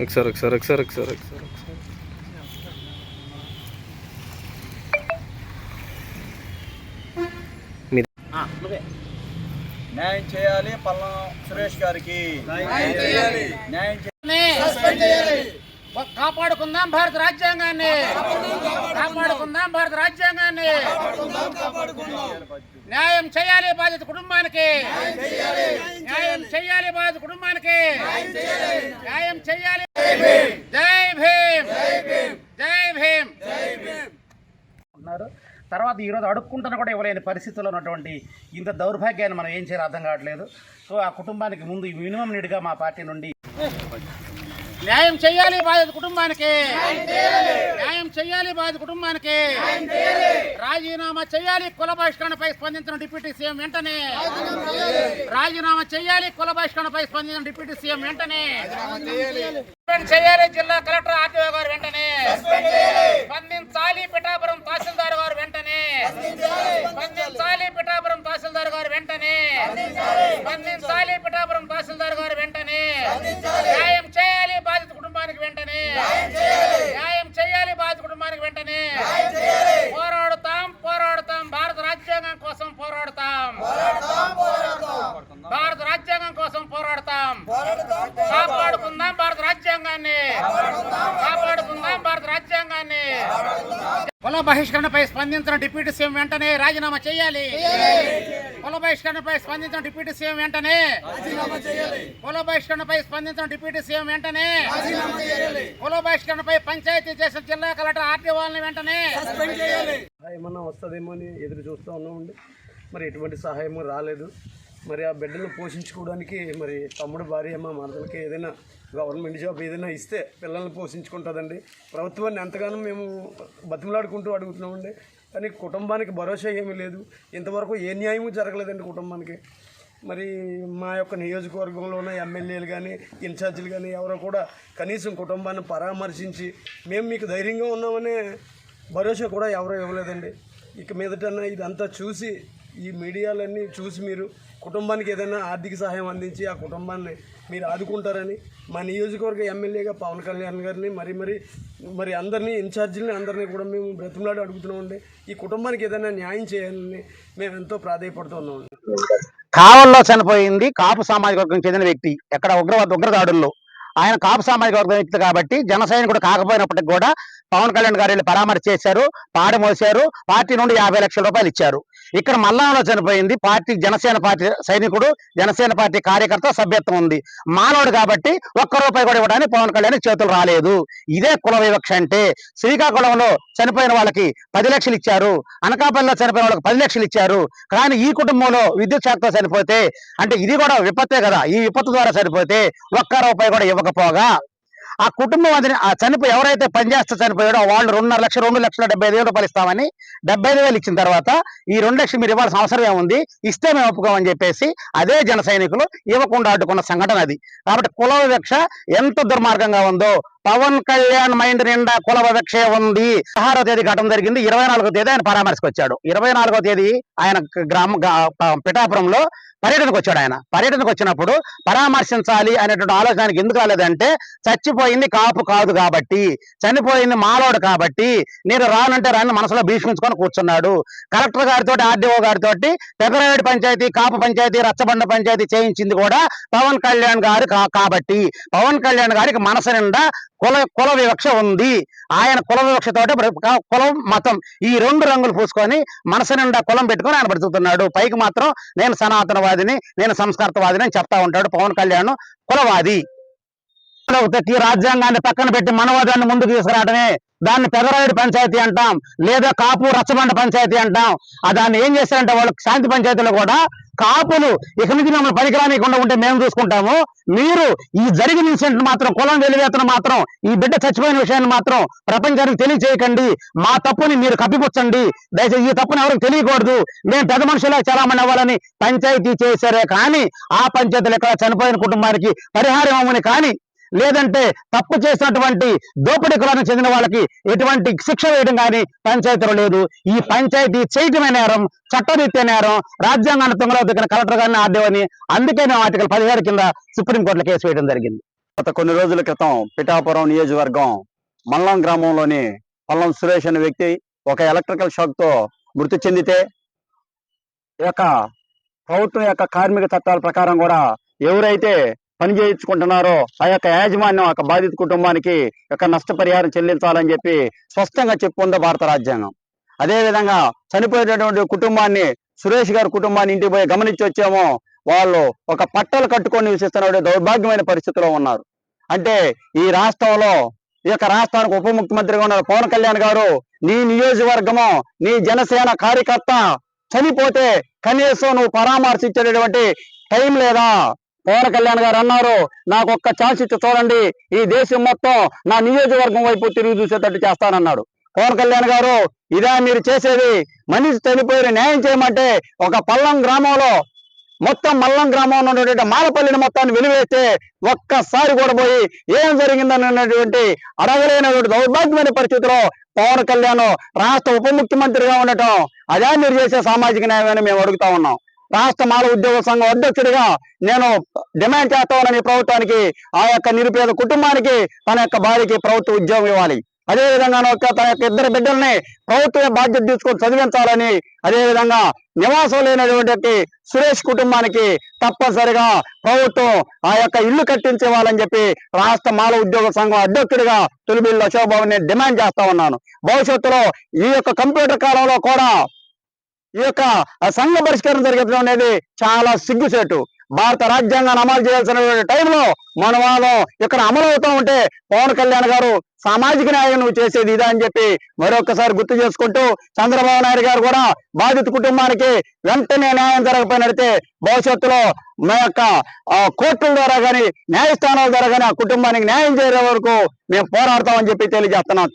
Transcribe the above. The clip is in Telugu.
ఒకసారి ఒకసారి ఒకసారి ఒకసారి ఒకసారి న్యాయం చేయాలి పల్లం సురేష్ గారికి. న్యాయం చే- కాపాడుకుందాం భారత రాజ్యాంగాన్ని. కాపాడుకుందాం భారత రాజ్యాంగాన్ని. న్యాయం చేయాలి బాధిత కుటుంబానికి. న్యాయం చేయాలి. బాధిత కుటుంబానికి. న్యాయం చేయాలి. జై భీమ్. జై భీమ్. ఉన్నారు. తర్వాత ఈరోజు అడుక్కుంటున్న కూడా ఇవ్వలేని పరిస్థితుల్లో ఉన్నటువంటి ఇంత దౌర్భాగ్యాన్ని మనం ఏం చేయాలో అర్థం కావట్లేదు. సో ఆ కుటుంబానికి ముందు మినిమం నీడ్గా మా పార్టీ నుండి న్యాయం చేయాలి బాధిత కుటుంబానికి. న్యాయం చేయాలి. బాధిత కుటుంబానికి. రాజీనామా చేయాలి కుల బహిష్కరణపై స్పందించిన డిప్యూటీ సీఎం వెంటనే. రాజీనామా చేయాలి. కుల బహిష్కరణపై స్పందించిన డిప్యూటీ సీఎం వెంటనే. చేయాలి. జిల్లా కలెక్టర్ ఆర్టీఓ గారు వెంటనే. స్పందించాలి పిఠాపురం తహసీల్దార్ గారు వెంటనే. స్పందించాలి. పిఠాపురం తహసీల్దార్ గారు వెంటనే. స్పందించాలి. పిఠాపురం తహసీల్దార్ గారు వెంటనే. న్యాయం చేయాలి బాధిత కుటుంబానికి వెంటనే. న్యాయం చేయాలి బాధిత కుటుంబానికి వెంటనే పోరాడుతాం పోరాడుతాం భారత రాజ్యాంగం కోసం పోరాడుతాం భారత రాజ్యాంగం కోసం పోరాడతాం కాపాడుకుందాం భారత రాజ్యాంగాన్ని కాపాడుకుందాం భారత రాజ్యాంగాన్ని కుల బహిష్కరణపై స్పందించిన డిప్యూటీ సీఎం వెంటనే రాజీనామా చేయాలి. కుల బహిష్కరణపై స్పందించిన డిప్యూటీ సీఎం వెంటనే కుల బహిష్కరణపై స్పందించిన డిప్యూటీ సీఎం వెంటనే కుల బహిష్కరణపై పంచాయతీ చేసిన జిల్లా కలెక్టర్ ఆర్టీఓని వెంటనే ఏమన్నా వస్తుందేమో అని ఎదురు చూస్తూ ఉన్నామండి. మరి ఎటువంటి సహాయము రాలేదు. మరి ఆ బిడ్డలను పోషించుకోవడానికి మరి తమ్ముడు భార్య మా మరదలకి ఏదైనా గవర్నమెంట్ జాబ్ ఏదైనా ఇస్తే పిల్లల్ని పోషించుకుంటుందండి. ప్రభుత్వాన్ని ఎంతగానో మేము బతిమలాడుకుంటూ అడుగుతున్నామండి. కానీ కుటుంబానికి భరోసా ఏమీ లేదు. ఇంతవరకు ఏ న్యాయము జరగలేదండి కుటుంబానికి. మరి మా యొక్క నియోజకవర్గంలో ఉన్న ఎమ్మెల్యేలు కానీ ఇన్ఛార్జీలు కానీ ఎవరో కూడా కనీసం కుటుంబాన్ని పరామర్శించి మేము మీకు ధైర్యంగా ఉన్నామనే భరోసా కూడా ఎవరూ ఇవ్వలేదండి. ఇక మీదటన్నా ఇదంతా చూసి ఈ మీడియాలన్నీ చూసి మీరు కుటుంబానికి ఏదైనా ఆర్థిక సహాయం అందించి ఆ కుటుంబాన్ని మీరు ఆదుకుంటారని మా నియోజకవర్గ ఎమ్మెల్యేగా పవన్ కళ్యాణ్ గారిని మరి మరి మరి అందరినీ ఇన్ఛార్జీలని అందరినీ కూడా మేము బ్రతిమలాడి అడుగుతున్నామండి. ఈ కుటుంబానికి ఏదైనా న్యాయం చేయాలని మేము ఎంతో ప్రాధాయపడుతున్నామండి కావల్లో చనిపోయింది కాపు సామాజిక వర్గం చెందిన వ్యక్తి. ఎక్కడ ఉగ్రవాద ఉగ్రదాడుల్లో. ఆయన కాపు సామాజిక వర్గం వ్యక్తి కాబట్టి జనసేన కూడా కాకపోయినప్పటికి కూడా పవన్ కళ్యాణ్ గారు వెళ్ళి పరామర్శ చేశారు పాడమోసారు పార్టీ నుండి యాభై లక్షల రూపాయలు ఇచ్చారు. ఇక్కడ మల్లాంలో చనిపోయింది పార్టీ జనసేన పార్టీ సైనికుడు జనసేన పార్టీ కార్యకర్త సభ్యత్వం ఉంది. మానవుడు కాబట్టి ఒక్క రూపాయి కూడా ఇవ్వడానికి పవన్ కళ్యాణ్ చేతులు రాలేదు. ఇదే కుల వివక్ష అంటే శ్రీకాకుళంలో చనిపోయిన వాళ్ళకి పది లక్షలు ఇచ్చారు. అనకాపల్లిలో చనిపోయిన వాళ్ళకి పది లక్షలు ఇచ్చారు. కానీ ఈ కుటుంబంలో విద్యుత్ శాఖతో చనిపోతే అంటే ఇది కూడా విపత్తే కదా ఈ విపత్తు ద్వారా చనిపోతే ఒక్క రూపాయి కూడా ఇవ్వకపోగా ఆ కుటుంబం అది ఆ చనిపోయి ఎవరైతే పనిచేస్తే చనిపోయాడో వాళ్ళు రెండున్నర లక్ష రెండు లక్షల డెబ్బై ఐదు రూపాయలు ఇస్తామని డెబ్బై ఐదు వేలు ఇచ్చిన తర్వాత ఈ రెండు లక్షలు మీరు ఇవ్వాల్సిన అవసరం ఏముంది? ఇస్తే మేము ఒప్పుకోమని చెప్పేసి అదే జన సైనికులు ఇవ్వకుండా అడ్డుకున్న సంఘటన అది. కాబట్టి కుల వివక్ష ఎంత దుర్మార్గంగా ఉందో పవన్ కళ్యాణ్ మైండ్ నిండా కుల వివక్షే ఉంది. పదహారో తేదీ ఘటన జరిగింది ఇరవై నాలుగో తేదీ ఆయన పరామర్శకు వచ్చాడు ఇరవై నాలుగో తేదీ ఆయన గ్రామ పిఠాపురంలో పర్యటనకు వచ్చాడు ఆయన. పర్యటనకు వచ్చినప్పుడు పరామర్శించాలి అనేటువంటి ఆలోచన ఆయనకి ఎందుకు రాలేదంటే చచ్చిపోయింది కాపు కాదు కాబట్టి చనిపోయింది మాలోడు కాబట్టి నేను రానంటే రాని మనసులో భీష్మించుకొని కూర్చున్నాడు. కలెక్టర్ గారితో ఆర్డీఓ గారితో పెదరాయుడు పంచాయతీ కాపు పంచాయతీ రచ్చబండ పంచాయతీ చేయించింది కూడా పవన్ కళ్యాణ్ గారు కా- కాబట్టి. పవన్ కళ్యాణ్ గారికి మనసు నిండా కుల కుల వివక్ష ఉంది. ఆయన కుల వివక్షతోటి కులం మతం ఈ రెండు రంగులు పూసుకొని మనసు నిండా కులం పెట్టుకొని ఆయన బ్రతుకుతున్నాడు. పైకి మాత్రం నేను సనాతనవాదిని నేను సంస్కృతవాదిని అని చెప్తా ఉంటాడు పవన్ కళ్యాణ్ కులవాది. తెచ్చి రాజ్యాంగాన్ని పక్కన పెట్టి మనవాదాన్ని ముందుకు తీసుకురావడమే దాన్ని పెదరాయుడు పంచాయతీ అంటాం. లేదా కాపు రచ్చబండ పంచాయతీ అంటాం. దాన్ని ఏం చేశారంటే వాళ్ళు శాంతి పంచాయతీలో కూడా కాపులు ఇక నుంచి మిమ్మల్ని పనికిరానికుండా ఉంటే మేము చూసుకుంటాము. మీరు ఈ జరిగిన ఇన్సిడెంట్ మాత్రం కులం వెలివేతను మాత్రం ఈ బిడ్డ చచ్చిపోయిన విషయాన్ని మాత్రం ప్రపంచానికి తెలియచేయకండి. మా తప్పుని మీరు కప్పిపుచ్చండి. దయచేసి ఈ తప్పుని ఎవరికి తెలియకూడదు. మేము పెద్ద మనుషులా చలామణి అవ్వాలని పంచాయతీ చేశారే కానీ ఆ పంచాయతీలు ఎక్కడ చనిపోయిన కుటుంబానికి పరిహారం అవ్వని కానీ లేదంటే తప్పు చేసినటువంటి దోపిడీ కులానికి చెందిన వాళ్ళకి ఎటువంటి శిక్ష వేయడం కానీ పంచాయతీలో లేదు. ఈ పంచాయతీ చేయటమే నేరం చట్టరీత్యా నేరం రాజ్యాంగాన్ని తుంగలో దగ్గర కలెక్టర్ గారిని ఆర్డేవని అందుకే మేము ఆర్టికల్ పదిహేడు కింద సుప్రీంకోర్టులో కేసు వేయడం జరిగింది. గత కొన్ని రోజుల క్రితం పిఠాపురం నియోజకవర్గం మల్లం గ్రామంలోని పల్లం సురేష్ అనే వ్యక్తి ఒక ఎలక్ట్రికల్ షాక్తో మృతి చెందితే ఈ యొక్క ప్రభుత్వం యొక్క కార్మిక చట్టాల ప్రకారం కూడా ఎవరైతే పని చేయించుకుంటున్నారో ఆ యొక్క యాజమాన్యం ఆ బాధిత కుటుంబానికి యొక్క నష్టపరిహారం చెల్లించాలని చెప్పి స్పష్టంగా చెప్పుకుంది భారత రాజ్యాంగం. అదే విధంగా కుటుంబాన్ని సురేష్ గారి కుటుంబాన్ని ఇంటికి పోయి గమనించి వచ్చామో వాళ్ళు ఒక పట్టలు కట్టుకొని నివసిస్తున్న దౌర్భాగ్యమైన పరిస్థితిలో ఉన్నారు. అంటే ఈ రాష్ట్రంలో ఈ యొక్క రాష్ట్రానికి ఉప ముఖ్యమంత్రిగా ఉన్న పవన్ కళ్యాణ్ గారు నీ నియోజకవర్గము నీ జనసేన కార్యకర్త చనిపోతే కనీసం నువ్వు పరామర్శించేటటువంటి టైం లేదా? పవన్ కళ్యాణ్ గారు అన్నారు నాకు ఒక్క ఛాన్స్ ఇచ్చి చూడండి. ఈ దేశం మొత్తం నా నియోజకవర్గం వైపు తిరిగి చూసేటట్టు చేస్తానన్నాడు. పవన్ కళ్యాణ్ గారు ఇదే మీరు చేసేది. మనిషి చనిపోయిన న్యాయం చేయమంటే ఒక పల్లం గ్రామంలో మొత్తం మల్లం గ్రామంలో ఉన్నటువంటి మాలపల్లిని మొత్తాన్ని వెలివేస్తే ఒక్కసారి కూడా పోయి ఏం జరిగిందని అన్నటువంటి అడగలేనటువంటి దౌర్భాగ్యమైన పరిస్థితిలో పవన్ కళ్యాణ్ రాష్ట్ర ఉప ముఖ్యమంత్రిగా ఉండటం అదే మీరు చేసే సామాజిక న్యాయమని మేము అడుగుతా ఉన్నాం. రాష్ట్ర మాల ఉద్యోగ సంఘం అధ్యక్షుడిగా నేను డిమాండ్ చేస్తా ప్రభుత్వానికి ఆ యొక్క నిరుపేద కుటుంబానికి తన యొక్క భార్యకి ప్రభుత్వ ఉద్యోగం ఇవ్వాలి. అదే విధంగా తన యొక్క ఇద్దరు బిడ్డల్ని ప్రభుత్వమే బాధ్యత తీసుకొని చదివించాలని అదేవిధంగా నివాసం లేనటువంటి సురేష్ కుటుంబానికి తప్పనిసరిగా ప్రభుత్వం ఆ యొక్క ఇల్లు కట్టించేవాలని చెప్పి రాష్ట్ర మాల ఉద్యోగ సంఘం అధ్యక్షుడిగా తొలిబిల్లి అశోక్ బాబు డిమాండ్ చేస్తా ఉన్నాను. భవిష్యత్తులో ఈ యొక్క కంప్యూటర్ కాలంలో కూడా ఈ యొక్క సంఘ పరిష్కారం జరగడం అనేది చాలా సిగ్గుచేటు. భారత రాజ్యాంగాన్ని అమలు చేయాల్సిన టైంలో మన వాళ్ళం ఇక్కడ అమలు అవుతూ ఉంటే పవన్ కళ్యాణ్ గారు సామాజిక న్యాయం నువ్వు చేసేది ఇదా అని చెప్పి మరొకసారి గుర్తు చేసుకుంటూ చంద్రబాబు నాయుడు గారు కూడా బాధిత కుటుంబానికి వెంటనే న్యాయం జరగకపోయినట్టే భవిష్యత్తులో మా యొక్క కోర్టుల ద్వారా కానీ న్యాయస్థానాల ద్వారా కానీ ఆ కుటుంబానికి న్యాయం చేయడం వరకు మేము పోరాడతామని చెప్పి తెలియజేస్తున్నాం.